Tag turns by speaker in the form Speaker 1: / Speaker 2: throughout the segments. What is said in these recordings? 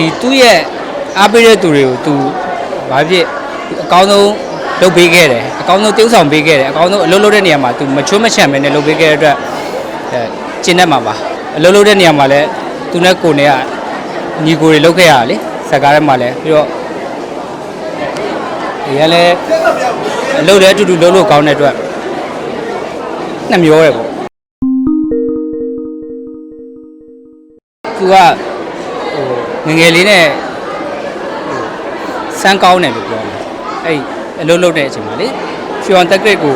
Speaker 1: ဒီသူ့ရဲ့အားပေးတဲ့သူတွေကိုသူဘာဖြစ်အကောင်းဆုံးလုပ်ပေးခဲ့တယ်အကောင်းဆုံးတိ ਉ ဆောင်ပေးခဲ့တယ်အကောင်းဆုံးအလုပ်လုပ်တဲ့နေရာမှာသူမချွတ်မချံပဲနဲ့လုပ်ပေးခဲ့တဲ့အတွက်အဲကျင့်တတ်မှာပါအလုပ်လုပ်တဲ့နေရာမှာလည်းသူနဲ့ကိုယ်နဲ့ကညီကိုတွေလုပ်ခဲ့ရတာလေစကားထဲမှာလည်းပြီးတော့ဒီကလည်းအလုပ်လည်းအတူတူလုပ်လို့ကောင်းတဲ့အတွက်နှမျောတယ်ပေါ့သူကဟို ငယ်ငယ်လေးနဲ့ဟိုစမ်းကောင်းတယ်လို့ပြောတယ်အဲ့ဒီအလုပ်လုပ်တဲ့အချိန်မှာလေဖြူအောင်တက်ဂရစ်ကို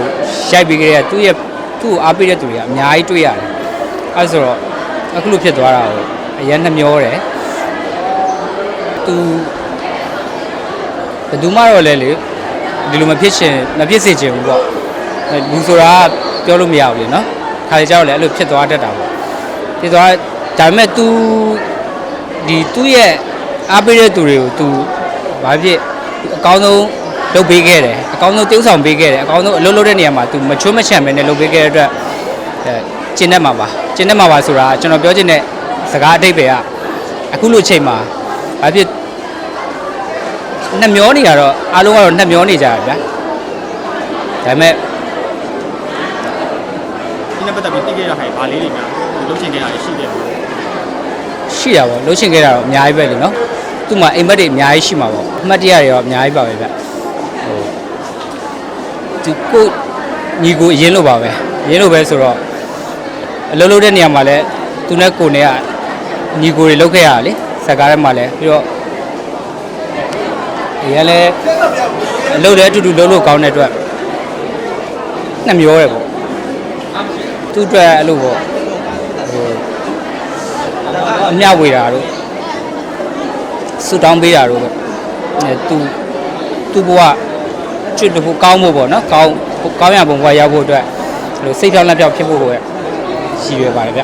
Speaker 1: ရိုက်ပြီးကြတဲ့သူ့ရဲ့သူ့ကိုအားပေးတဲ့သူတွေကအများကြီးတွေ့ရတယ်အဲ့ဆိုတော့အခုလိုဖြစ်သွားတာကိုအရင်နှမျောတယ်သူဘယ်သူမှတော့လဲလေဒီလိုမဖြစ်ချင်မဖြစ်စေချင်ဘူးပေါ့အဲ့လူဆိုတာကပြောလို့မရဘူးလေနော်ခါလေကြောက်လေအဲ့လိုဖြစ်သွားတတ်တာပေါ့ဖြစ်သွားဒါပေမဲ့ तू ဒီသူ့ရဲ့အားပေးတဲ့သူတွေကို तू ဘာဖြစ်အကောင်းဆုံးလုပ်ပေးခဲ့တယ်အကောင်းဆုံးတိ ਉ ဆောင်ပေးခဲ့တယ်အကောင်းဆုံးအလုပ်လုပ်တဲ့နေရာမှာ तू မချွတ်မချံပဲနဲ့လုပ်ပေးခဲ့တဲ့အတွက်အဲကျင့်တတ်မှာပါကျင့်တတ်မှာပါဆိုတာကျွန်တော်ပြောချင်တဲ့စကားအတိတ်ပဲကအခုလိုချိန်မှာဘာဖြစ်နှမျောနေရတော့အားလုံးကတော့နှမျောနေကြတာဗျာဒါပေမဲ့
Speaker 2: ဒီနေ့ပတ်သက်ပြီးသိခဲ့ရတဲ့ဟာတွေဘာလေးတွေများဒီလုပ်ချင်ခဲ့တာတွေရှိတယ်ပေါ့
Speaker 1: ရှိတာပေါ့လှုပ်ရှင်ခဲ့တာတော့အများကြီးပဲလေနော်သူ့မှာအိမ်မက်တွေအများကြီးရှိမှာပေါ့အမှတ်တရတွေရောအများကြီးပါပဲဗျဟိုဒီကိုညီကိုအရင်လိုပါပဲအရင်လိုပဲဆိုတော့အလုပ်လုပ်တဲ့နေရာမှာလည်းသူနဲ့ကိုနဲ့ကညီကိုတွေလုပ်ခဲ့ရတာလေစကားထဲမှာလည်းပြီးတော့ဒီကလည်းအလုပ်လည်းအတူတူလုပ်လို့ကောင်းတဲ့အတွက်နှမျောတယ်ပေါ့သူ့အတွက်အဲ့လိုပေါ့ဟို အမျှဝေတာတို့ဆူတောင်းပေးတာတို့ပဲအဲသူသူ့ဘဝကျွတ်တဖို့ကောင်းဖို့ပေါ့နော်ကောင်းကောင်းရပုံဘဝရောက်ဖို့အတွက်အဲ့လိုစိတ်ဖြောင်းလက်ဖြောင်းဖြစ်ဖို့ပဲရည်ရွယ်ပါတယ်ဗျ